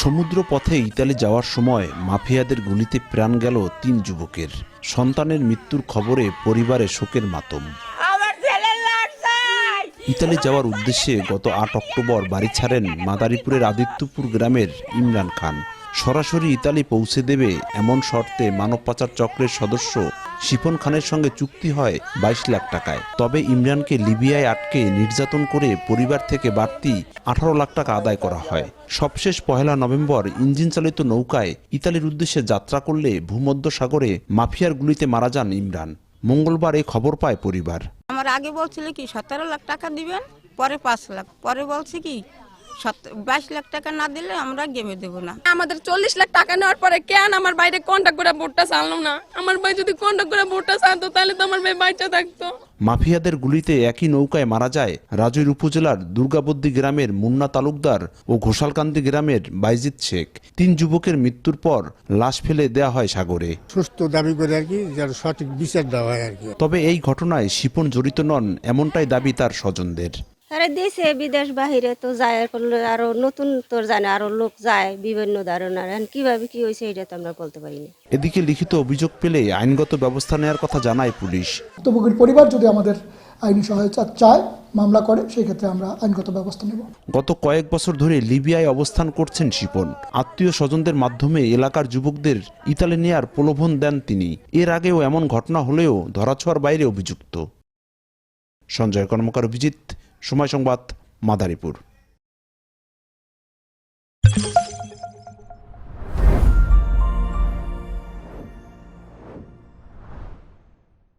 সমুদ্র পথে ইতালি যাওয়ার সময় মাফিয়াদের গুলিতে প্রাণ গেল তিন যুবকের। সন্তানের মৃত্যুর খবরে পরিবারে শোকের মাতম। ইতালি যাওয়ার উদ্দেশ্যে গত আট অক্টোবর বাড়ি ছাড়েন মাদারীপুরের আদিত্যপুর গ্রামের ইমরান খান। সরাসরি ইতালি পৌঁছে দেবে এমন শর্তে মানব পাচার চক্রের সদস্য শিপন খানের সঙ্গে চুক্তি হয় বাইশ লাখ টাকায়। তবে ইমরানকে লিবিয়ায় আটকে নির্যাতন করে পরিবার থেকে বাড়তি আঠারো লাখ টাকা আদায় করা হয়। সবশেষ পহেলা নভেম্বর ইঞ্জিন চালিত নৌকায় ইতালির উদ্দেশ্যে যাত্রা করলে ভূমধ্য সাগরে মাফিয়ার গুলিতে মারা যান ইমরান। মঙ্গলবার এ খবর পায় পরিবার। আমার আগে বলছিল কি, সতেরো লাখ টাকা দিবেন, পরে পাঁচ লাখ। পরে বলছে কি বাইশ লাখ টাকা না দিলে আমরা গেমে দেবো না। আমাদের চল্লিশ লাখ টাকা নেওয়ার পরে কেন আমার বাইরে কন্ট্যাক্ট করে ভোটটা চাললো না? আমার ভাই যদি কন্ট্যাক্ট করে ভোটটা চালতো তাহলে তো আমার ভাই বাচ্চা থাকতো। মাফিয়াদের গুলিতে একই নৌকায় মারা যায় রাজৈর উপজেলার দুর্গাবদ্দি গ্রামের মুন্না তালুকদার ও ঘোষালকান্দি গ্রামের বাইজিৎ শেখ। তিন যুবকের মৃত্যুর পর লাশ ফেলে দেয়া হয় সাগরে। সুস্থ দাবি করে আর কি যেন সঠিক বিচার দেওয়া হয় আর কি। তবে এই ঘটনায় শিপন জড়িত নন এমনটাই দাবি তার স্বজনদের। আরে দেশে বিদেশ বাহিরে তো যায় করলে আরও নতুন তোর জানে আরও লোক যায় বিভিন্ন ধরনের কীভাবে কি হয়েছে এটা তো আমরা বলতে পারি না এদিকে লিখিত অভিযোগ পেলে আইনগত ব্যবস্থা নেওয়ার কথা জানায় পুলিশ। ভুক্তভোগীর পরিবার যদি আমাদের আইনি সহায়তা চায় মামলা করে সেই ক্ষেত্রে আমরা আইনগত ব্যবস্থা নেব। গত কয়েক বছর ধরে লিবিয়ায় অবস্থান করছেন শিপন। আত্মীয় স্বজনদের মাধ্যমে এলাকার যুবকদের ইতালি নেয়ার প্রলোভন দেন তিনি। এর আগেও এমন ঘটনা হলেও ধরাছোঁয়ার বাইরে অভিযুক্ত। সঞ্জয় কর্মকার অভিজিৎ সময় সংবাদ মাদারীপুর।